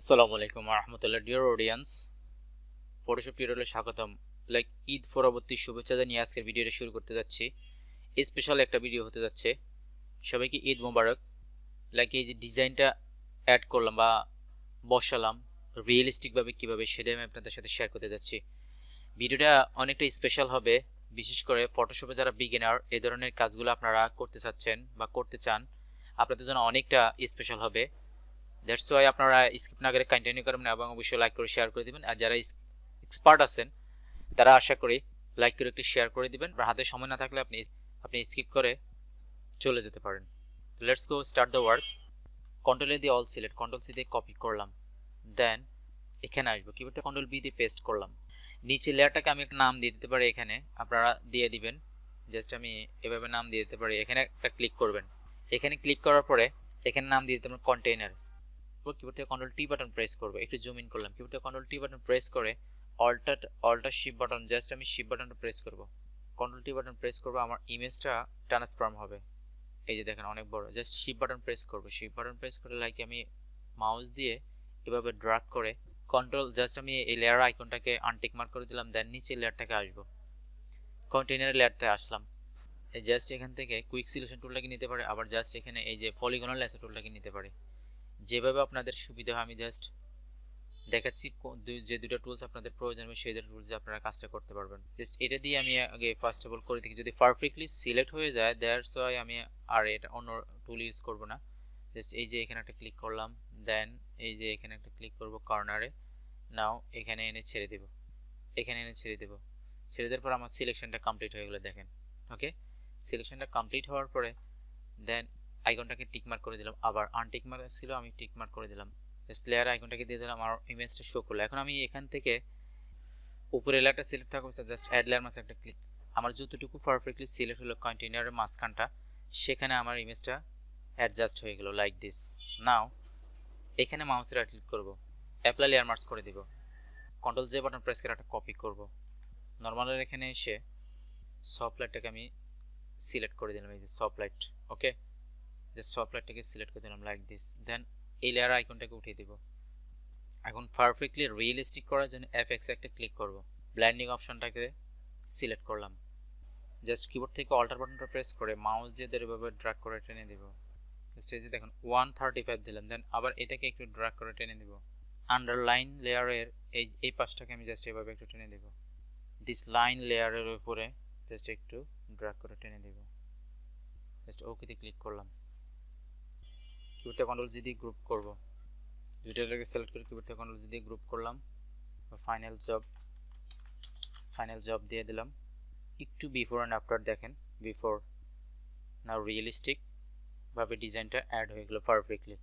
আসসালামু আলাইকুম রহমতুল্লাহ dear audience Photoshop টিউটোরিয়ালে স্বাগতম। লাইক ঈদ পরবর্তী শুভেচ্ছা জানিয়ে আজকের ভিডিওটা শুরু করতে যাচ্ছি। স্পেশাল একটা ভিডিও হতে যাচ্ছে। সবাইকে ঈদ মোবারক। লাইক এই যে ডিজাইনটা অ্যাড করলাম বা বসালাম রিয়েলিস্টিকভাবে কীভাবে সেটাই আমি আপনাদের সাথে শেয়ার করতে যাচ্ছি। ভিডিওটা অনেকটা স্পেশাল হবে। বিশেষ করে ফটোশপে যারা বিগিনার এই ধরনের কাজগুলো আপনারা করতে চাচ্ছেন বা করতে চান, আপনাদের জন্য অনেকটা স্পেশাল হবে। দ্যাটস ওয়াই আপনারা স্কিপ না করে কন্টিনিউ করবেন এবং অবশ্যই লাইক করে শেয়ার করে দিবেন। আর যারা এক্সপার্ট আছেন, তারা আশা করি লাইক করে একটু শেয়ার করে দিবেন। আর হাতে সময় না থাকলে আপনি আপনি স্কিপ করে চলে যেতে পারেন। Let's go start the work control দিয়ে অল সিলেক্ট কন্ট্রোল সি দিয়ে কপি করলাম। দেন এখানে আসব। কিবোর্ডে কন্ট্রোল বি দিয়ে পেস্ট করলাম। নিচে লেয়ারটাকে আমি একটা নাম দিয়ে দিতে পারি এখানে। আপনারা দিয়ে দিবেন। জাস্ট আমি এভাবে নাম দিয়ে দিতে পারি। এখানে একটা ক্লিক করবেন। এখানে ক্লিক করার পরে এখানে নাম দিয়ে দিতে পারেন কন্টেইনার্স কিবোর্ড থেকে কন্ট্রোল টি বাটন প্রেস করব। একটু জুম ইন করলাম। কিবোর্ড থেকে কন্ট্রোল টি বাটন প্রেস করে alter alter shift button just আমি শিপ বাটনটা প্রেস করব। কন্ট্রোল টি বাটন প্রেস করব, আমার ইমেজটা ট্রান্সফর্ম হবে। এই যে দেখেন, অনেক বড়। জাস্ট শিপ বাটন প্রেস করব। শিপ বাটন প্রেস করে লাইক আমি মাউস দিয়ে এভাবে ড্রাগ করে কন্ট্রোল জাস্ট আমি এই লেয়ার আইকনটাকে আনটিক মার্ক করে দিলাম দেন নিচে লেয়ারটাকে আসব। কন্টেইনার লেয়ারতে আসলাম। জাস্ট এখান থেকে কুইক সিলেকশন টুলটাকে নিতে পারে, আবার জাস্ট এখানে এই যে পলিগনাল লেসা টুলটাকে নিতে পারে। যেভাবে আপনাদের সুবিধা হয়, আমি জাস্ট দেখাচ্ছি যে দুটো টুলস আপনাদের প্রয়োজন হবে, সেই দুটো টুলস আপনারা কাজটা করতে পারবেন। জাস্ট এটা দিয়ে আমি আগে ফার্স্ট অফ অল করে দেখি, যদি পারফেক্টলি সিলেক্ট হয়ে যায় দ্যাটস ওয়াই আমি আর এটা অন্য টুল ইউজ করব না। জাস্ট এই যে এখানে একটা ক্লিক করলাম দেন এই যে এখানে একটা ক্লিক করব কর্নারে নাও এখানে এনে ছেড়ে দেব। এখানে এনে ছেড়ে দেব। ছেড়ে দেওয়ার পর আমার সিলেকশনটা কমপ্লিট হয়ে গেলো, দেখেন ওকে সিলেকশনটা কমপ্লিট হওয়ার পরে দেন আইকনটাকে টিকমার্ক করে দিলাম। আবার আনটিক মার্ক ছিল, আমি টিকমার্ক করে দিলাম। লেয়ার আইকনটাকে দিয়ে দিলাম, আমার ইমেজটা শো করল। এখন আমি এখান থেকে উপরে লেয়ারটা সিলেক্ট থাকা অবস্থা জাস্ট অ্যাড লেয়ার মাসে একটা ক্লিক আমার যতটুকু পারফেক্টলি সিলেক্ট হলো কন্টেনারের মাঝখানটা, সেখানে আমার ইমেজটা অ্যাডজাস্ট হয়ে গেল লাইক দিস নাও এখানে মাউসের রাইট ক্লিক করব। অ্যাপ্লাই লেয়ার মার্কস করে দিব। কন্ট্রোল জে বাটন প্রেস করে একটা কপি করব। নর্মালের এখানে এসে সফট লাইটটাকে আমি সিলেক্ট করে দিলাম, এই যে সফট লাইট ওকে জাস্ট সফটওয়্যারটাকে সিলেক্ট করে দিলাম লাইক দিস দেন এই লেয়ার আইকনটাকে উঠিয়ে দিব। এখন পারফেক্টলি রিয়েলিস্টিক করার জন্য এফ এক্স একটা ক্লিক করব। ব্ল্যান্ডিং অপশনটাকে সিলেক্ট করলাম। জাস্ট কিবোর্ড থেকে অল্টার বাটনটা প্রেস করে মাউস দিয়ে এভাবে ড্রাগ করে টেনে দেব। যে দেখুন ওয়ান থার্টি ফাইভ দিলাম। দেন আবার এটাকে একটু ড্রাগ করে টেনে দেব। আন্ডারলাইন লেয়ারের এই এই পাশটাকে আমি জাস্ট এভাবে একটু টেনে দেব। দিস লাইন লেয়ারের উপরে জাস্ট একটু ড্রাগ করে টেনে দেব। জাস্ট ওকেতে ক্লিক করলাম। কিবোর্ডে কন্ট্রোল জি দিয়ে গ্রুপ করব। দুইটাকে সিলেক্ট করে কিবোর্ডে কন্ট্রোল জি দিয়ে গ্রুপ করলাম। ফাইনাল জব ফাইনাল জব দিয়ে দিলাম। একটু বিফোর অ্যান্ড আফটার দেখেন বিফোর না রিয়েলিস্টিক ভাবে ডিজাইনটা অ্যাড হয়ে গেলো পারফেক্টলি